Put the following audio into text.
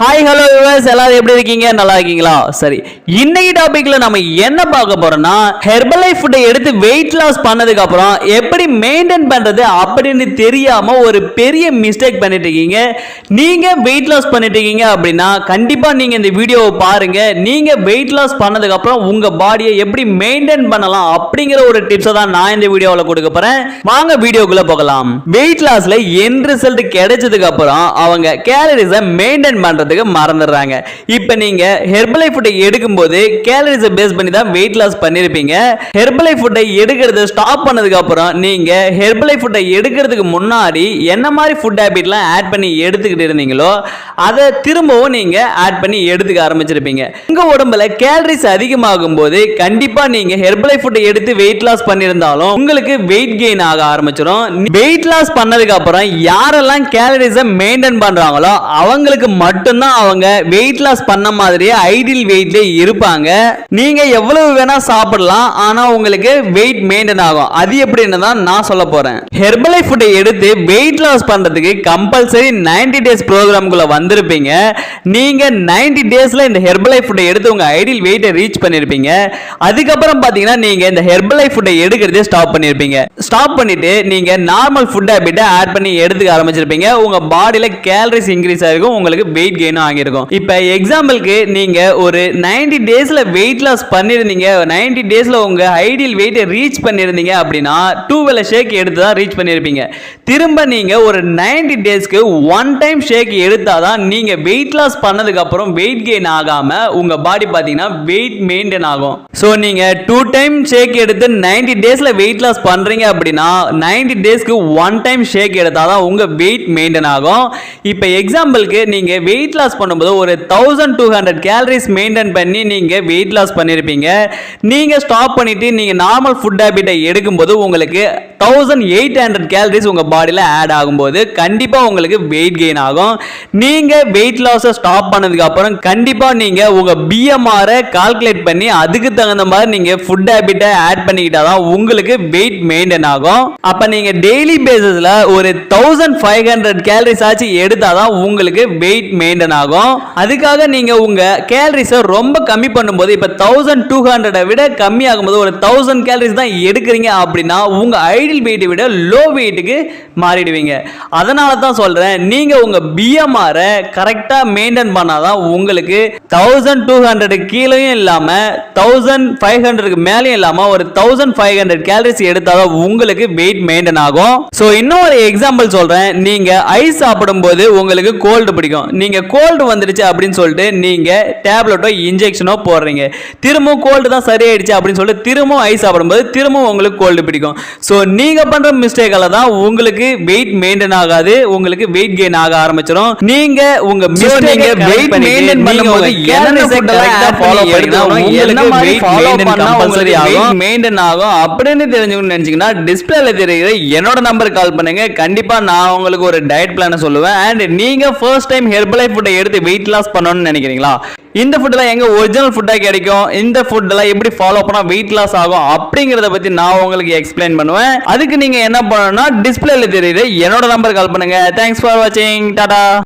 Hi hello viewers எல்லாரும் எப்படி இருக்கீங்க? நல்லா இருக்கீங்களா? சரி. இன்னைக்கு டாபிக்ல நம்ம என்ன பார்க்க போறோம்னா ஹெர்பலைஃப் ஃபுட்டை எடுத்து வெயிட் லாஸ் பண்ணதுக்கு அப்புறம் எப்படி மெயின்டைன் பண்றது அப்படின்னு தெரியாம ஒரு பெரிய மிஸ்டேக் பண்ணிட்டு இருக்கீங்க. நீங்க வெயிட் லாஸ் பண்ணிட்டு இருக்கீங்க அப்படின்னா கண்டிப்பா நீங்க இந்த வீடியோவை பாருங்க. நீங்க வெயிட் லாஸ் பண்ணதுக்கு அப்புறம் உங்க பாடியை எப்படி மெயின்டைன் பண்ணலாம் அப்படிங்கிற ஒரு டிப்ஸை தான் நான் இந்த வீடியோவில் கொடுக்க போறேன். வாங்க வீடியோக்குள்ள போகலாம். வெயிட் லாஸ்ல என் ரிசல்ட் கிடைச்சதுக்கு அப்புறம் அவங்க கேலரிஸை மெயின்டைன் சாப்பிட்றதுக்கு மறந்துடுறாங்க. இப்போ நீங்க ஹெர்பலை ஃபுட்டை எடுக்கும்போது கேலரிஸை பேஸ் பண்ணி தான் வெயிட் லாஸ் பண்ணிருப்பீங்க. ஹெர்பலை ஃபுட்டை எடுக்கிறத ஸ்டாப் பண்ணதுக்கு அப்புறம் நீங்க ஹெர்பலை ஃபுட்டை எடுக்கிறதுக்கு முன்னாடி என்ன மாதிரி ஃபுட் ஹேபிட்லாம் ஆட் பண்ணி எடுத்துக்கிட்டு இருந்தீங்களோ அதை திரும்பவும் நீங்க ஆட் பண்ணி எடுத்துக்க ஆரம்பிச்சிருப்பீங்க. உங்க உடம்புல கேலரிஸ் அதிகமாகும் போது கண்டிப்பா நீங்க ஹெர்பலை ஃபுட்டை எடுத்து வெயிட் லாஸ் பண்ணியிருந்தாலும் உங்களுக்கு வெயிட் கெயின் ஆக ஆரம்பிச்சிடும் வெயிட் லாஸ் பண்ணதுக்கு அப்புறம் யாரெல்லாம் கேலரிஸை மெயின்டைன் பண்றாங்களோ அவங்களுக்கு மட்டும் மட்டும்தான் அவங்க வெயிட் லாஸ் பண்ண மாதிரியே ஐடியல் வெயிட்ல இருப்பாங்க. நீங்க எவ்வளவு வேணா சாப்பிடலாம் ஆனா உங்களுக்கு வெயிட் மெயின்டைன் ஆகும். அது எப்படின்னு தான் நான் சொல்ல போறேன். ஹெர்பலை ஃபுட்டை எடுத்து வெயிட் லாஸ் பண்றதுக்கு கம்பல்சரி 90 டேஸ் ப்ரோக்ராம்குள்ள வந்திருப்பீங்க. நீங்க 90 டேஸ்ல இந்த ஹெர்பலை ஃபுட்டை எடுத்து உங்க ஐடியல் வெயிட்டை ரீச் பண்ணிருப்பீங்க. அதுக்கப்புறம் பாத்தீங்கன்னா நீங்க இந்த ஹெர்பலை ஃபுட்டை எடுக்கிறதே ஸ்டாப் பண்ணிருப்பீங்க. ஸ்டாப் பண்ணிட்டு நீங்க நார்மல் ஃபுட் ஹேபிட்டை ஆட் பண்ணி எடுத்துக்க ஆரம்பிச்சிருப்பீங்க. உங்க பாடியில கேலரிஸ் இன்க்ரீஸ் ஆகிருக்கும் உங்களுக்கு வெயிட் கெயினும் ஆகியிருக்கும் இப்போ எக்ஸாம்பிளுக்கு நீங்க ஒரு 90 டேஸ்ல வெயிட் லாஸ் பண்ணிருந்தீங்க 90 டேஸ்ல உங்க ஐடியல் வெயிட்டை ரீச் பண்ணிருந்தீங்க அப்படின்னா டூ வேலை ஷேக் எடுத்து தான் ரீச் பண்ணிருப்பீங்க திரும்ப நீங்க ஒரு 90 டேஸ்க்கு ஒன் டைம் ஷேக் எடுத்தாதான் நீங்க வெயிட் லாஸ் பண்ணதுக்கு அப்புறம் வெயிட் கெயின் ஆகாம உங்க பாடி பாத்தீங்கன்னா வெயிட் மெயின்டைன் ஆகும். ஸோ நீங்க டூ டைம் ஷேக் எடுத்து 90 டேஸ்ல வெயிட் லாஸ் பண்றீங்க அப்படின்னா 90 டேஸ்க்கு ஒன் டைம் ஷேக் எடுத்தாதான் உங்க வெயிட் மெயின்டைன் ஆகும். இப்போ எக்ஸாம்பிளுக்கு நீங்க வெயிட் வெயிட் லாஸ் பண்ணும்போது ஒரு thousand two hundred calories maintain பண்ணி நீங்கள் வெயிட் லாஸ் பண்ணியிருப்பீங்க நீங்கள் ஸ்டாப் பண்ணிவிட்டு நீங்கள் நார்மல் ஃபுட் ஹேபிட்டை எடுக்கும்போது உங்களுக்கு தௌசண்ட் எயிட் ஹண்ட்ரட் கேலரிஸ் உங்கள் பாடியில் ஆட் ஆகும்போது கண்டிப்பாக உங்களுக்கு வெயிட் கெயின் ஆகும். நீங்கள் வெயிட் லாஸை ஸ்டாப் பண்ணதுக்கப்புறம் கண்டிப்பாக நீங்கள் உங்கள் பிஎம்ஆரை கால்குலேட் பண்ணி அதுக்கு தகுந்த மாதிரி நீங்கள் ஃபுட் ஹேபிட்டை ஆட் பண்ணிக்கிட்டால் தான் உங்களுக்கு வெயிட் மெயின்டைன் ஆகும். அப்போ நீங்கள் டெய்லி பேசிஸில் ஒரு தௌசண்ட் ஃபைவ் ஹண்ட்ரட் கேலரிஸ் ஆச்சு எடுத்தாதான் உங்களுக்கு வெயிட் மெயின்டைன் ஆகும். அதுக்காக நீங்க உங்க கேலரிஸை ரொம்ப கம்மி பண்ணும்போது இப்போ தௌசண்ட் டூ ஹண்ட்ரடை விட கம்மி ஆகும்போது ஒரு தௌசண்ட் கேலரிஸ் தான் எடுக்கிறீங்க அப்படின்னா உங்க ஐடியல் வெயிட்டை விட லோ வெயிட்டுக்கு மாறிடுவீங்க. அதனால தான் சொல்றேன் நீங்க உங்க பிஎம்ஆரை கரெக்டாக மெயின்டைன் பண்ணாதான் உங்களுக்கு தௌசண்ட் டூ ஹண்ட்ரடு கீழேயும் இல்லாம தௌசண்ட் ஃபைவ் ஹண்ட்ரடுக்கு மேலேயும் இல்லாம ஒரு தௌசண்ட் ஃபைவ் ஹண்ட்ரட் கேலரிஸ் எடுத்தாதான் உங்களுக்கு வெயிட் மெயின்டைன் ஆகும். ஸோ இன்னும் ஒரு எக்ஸாம்பிள் சொல்றேன் நீங்க ஐஸ் சாப்பிடும்போது உங்களுக்கு கோல்டு பிடிக்கும். நீங்க கோல்டு வந்துடுச்சு அப்படின்னு சொல்லிட்டு நீங்க டேப்லெட்டோ இன்ஜெக்ஷனோ போடுறீங்க. திரும்பவும் கோல்டு தான் சரியாயிடுச்சு அப்படின்னு சொல்லிட்டு திரும்பவும் ஐஸ் சாப்பிடும்போது திரும்பவும் உங்களுக்கு கோல்டு பிடிக்கும். ஸோ நீங்க பண்ற மிஸ்டேக்கால தான் உங்களுக்கு வெயிட் மெயின்டைன் ஆகாது உங்களுக்கு வெயிட் கெயின் ஆக ஆரம்பிச்சிடும் நீங்க உங்க நீங்க வெயிட் மெயின்டைன் பண்ணும்போது என்ன கரெக்ட்டா ஃபாலோ பண்ணினா உங்களுக்கு வெயிட் மெயின்டைன் கம்பல்சரி ஆகும். மெயின்டைன் ஆகும் அப்படின்னு தெரிஞ்சுக்கணும்னு நினைச்சீங்கன்னா டிஸ்பிளேல தெரியுற என்னோட நம்பருக்கு கால் பண்ணுங்க. கண்டிப்பா நான் உங்களுக்கு ஒரு டயட் பிளான சொல்லுவேன். அண்ட் நீங்க ஃபர்ஸ்ட் டைம் ஹெர்பலை ஃபுட்டை எடுத்து வெயிட் லாஸ் பண்ணணும்னு நினைக்கிறீங்களா? இந்த ஃபுட்டெல்லாம் எங்க ஒரிஜினல் ஃபுட்டா கிடைக்கும். இந்த ஃபுட்டெல்லாம் எப்படி ஃபாலோ பண்ணால் வெயிட் லாஸ் ஆகும் அப்படிங்கறத பத்தி நான் உங்களுக்கு எக்ஸ்பிளைன் பண்ணுவேன். அதுக்கு நீங்க என்ன பண்ணணும்னா டிஸ்பிளேல தெரியுது. என்னோட நம்பர் கால் பண்ணுங்க. தேங்க்ஸ் ஃபார் வாட்சிங் டாடா